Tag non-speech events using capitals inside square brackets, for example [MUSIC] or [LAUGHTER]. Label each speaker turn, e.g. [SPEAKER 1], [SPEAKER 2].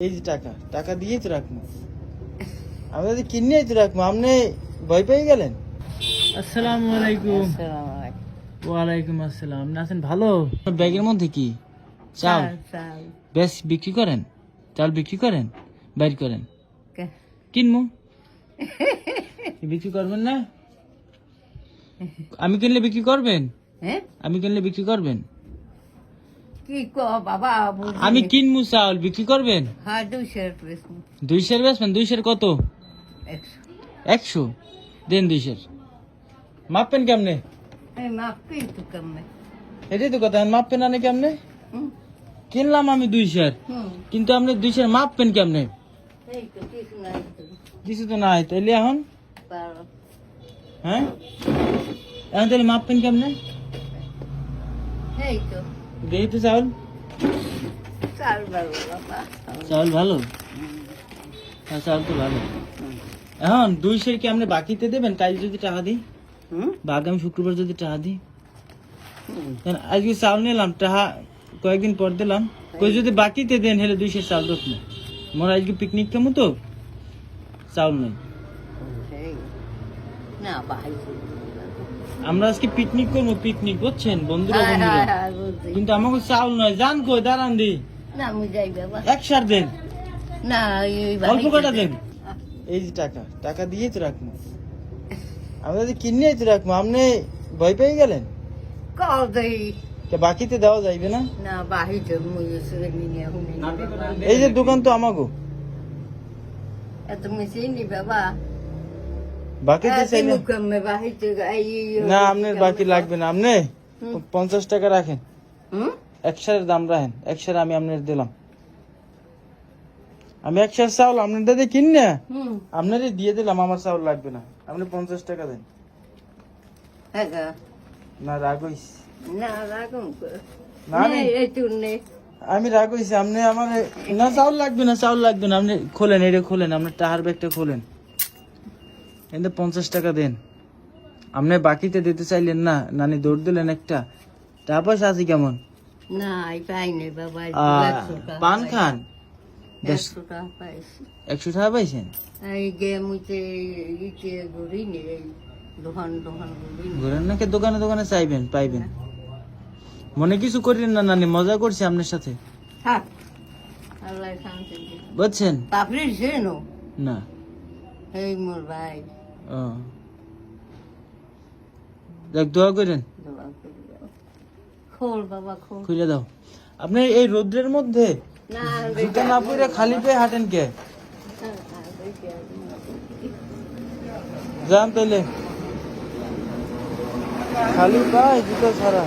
[SPEAKER 1] এই যে টাকা টাকা দিয়েই তো রাখব। আমি যদি কিনেই তো রাখব? আপনি ভয় পেয়ে গেলেন? আসসালামু আলাইকুম। ওয়ালাইকুম আসসালাম। আপনি আছেন ভালো? ব্যাগের মধ্যে কি? চাল? বেশ বিক্রি করেন? চাল বিক্রি করেন? বাইর করেন? কিনবো? [LAUGHS] বিক্রি করবেন না? আমি কিনলে বিক্রি করবেন?
[SPEAKER 2] হ্যাঁ?
[SPEAKER 1] আমি কিনলে বিক্রি করবেন?
[SPEAKER 2] কি ক বাবা
[SPEAKER 1] আমি কিনবো চাল বিক্রি করবেন?
[SPEAKER 2] হ্যাঁ
[SPEAKER 1] দুইশের বেচবেন? দুইশের কত?
[SPEAKER 2] একশো।
[SPEAKER 1] দেন দুইশের। মাপবেন কেমনে?
[SPEAKER 2] এই মাপ কিন্তু
[SPEAKER 1] এটাই তো কথা মাপবেন আনে কেমনে? কিনলাম আমি দুইশের। কিন্তু আপনি দুইশের মাপবেন কেমনে?
[SPEAKER 2] তো তো।
[SPEAKER 1] কিছু তো নাই তাইলে এখন? হ্যাঁ? এখন তাহলে মাপবেন কেমনে?
[SPEAKER 2] এই তো।
[SPEAKER 1] তো চাউল। চাউল ভালো হ্যাঁ চাউল তো ভালো। এখন দুইশের কি আপনি বাকিতে দেবেন? কাল যদি টাকা দিই? বা আগামী শুক্রবার যদি টাকা দিই? আজকে চাউল নিলাম টাকা কয়েকদিন পর দিলাম। কই যদি বাকিতে দেন হেলে দুইশের চাউল দোক না মোর আজকে পিকনিক কেমন তো চাউল নেই।
[SPEAKER 2] না ভাই।
[SPEAKER 1] আমরা আজকে পিকনিক করব পিকনিক বুঝছেন? বন্ধুরা
[SPEAKER 2] হ্যাঁ,
[SPEAKER 1] বন্ধুরা।
[SPEAKER 2] হ্যাঁ, হ্যাঁ।
[SPEAKER 1] কিন্তু আমাকে চাউল নয়। জান কই? দাঁড়ান দি।
[SPEAKER 2] না আমি যাই বাবা
[SPEAKER 1] এক সার দেন।
[SPEAKER 2] না
[SPEAKER 1] অল্প কটা দেন। এই যে টাকা টাকা দিয়ে তো রাখব। আমি যদি কিনেই তো রাখব আপনি ভয় পেয়ে গেলেন?
[SPEAKER 2] কল দেই।
[SPEAKER 1] কে বাকিতে দেওয়া যাইবে না?
[SPEAKER 2] না বাহিতে
[SPEAKER 1] এই যে দোকান তো আমাগো।
[SPEAKER 2] এত মিশে নি বাবা এই
[SPEAKER 1] না আপনার বাকি লাগবে না। আপনি পঞ্চাশ টাকা রাখেন।
[SPEAKER 2] হুম?
[SPEAKER 1] এক সারের দাম রাখেন। এক সার আমি আপনার দিলাম। আমি এক সার চাউল আপনার দাদা কিন না। আপনারই দিয়ে দিলাম আমার চাউল লাগবে না। আপনি পঞ্চাশ টাকা দেন।
[SPEAKER 2] হ্যাঁ
[SPEAKER 1] না রাগ
[SPEAKER 2] না
[SPEAKER 1] আমি রাগ হইছি আপনি আমার না চাউল লাগবে না চাউল লাগবে না। আপনি খোলেন এটা খোলেন আপনার টাহার ব্যাগটা খোলেন। এতে পঞ্চাশ টাকা দেন। আপনি বাকিতে দিতে চাইলেন না নানি দৌড় দিলেন একটা। টাকা পয়সা আছে কেমন পান খান?
[SPEAKER 2] একশো টাকা
[SPEAKER 1] পাইছেন? ঘুরেন নাকি দোকানে দোকানে চাইবেন পাইবেন। মনে কিছু করিলেন না নানি মজা করছি আপনার সাথে। বুঝছেন? না।
[SPEAKER 2] এই মোর ভাই।
[SPEAKER 1] দেখ দোয়া করেন।
[SPEAKER 2] দাও। খোল
[SPEAKER 1] আপনি এই রোদ্রের মধ্যে জুতা না পরে খালি পেয়ে হাঁটেন কে? যান তাহলে খালি পায় জুতো ছাড়া।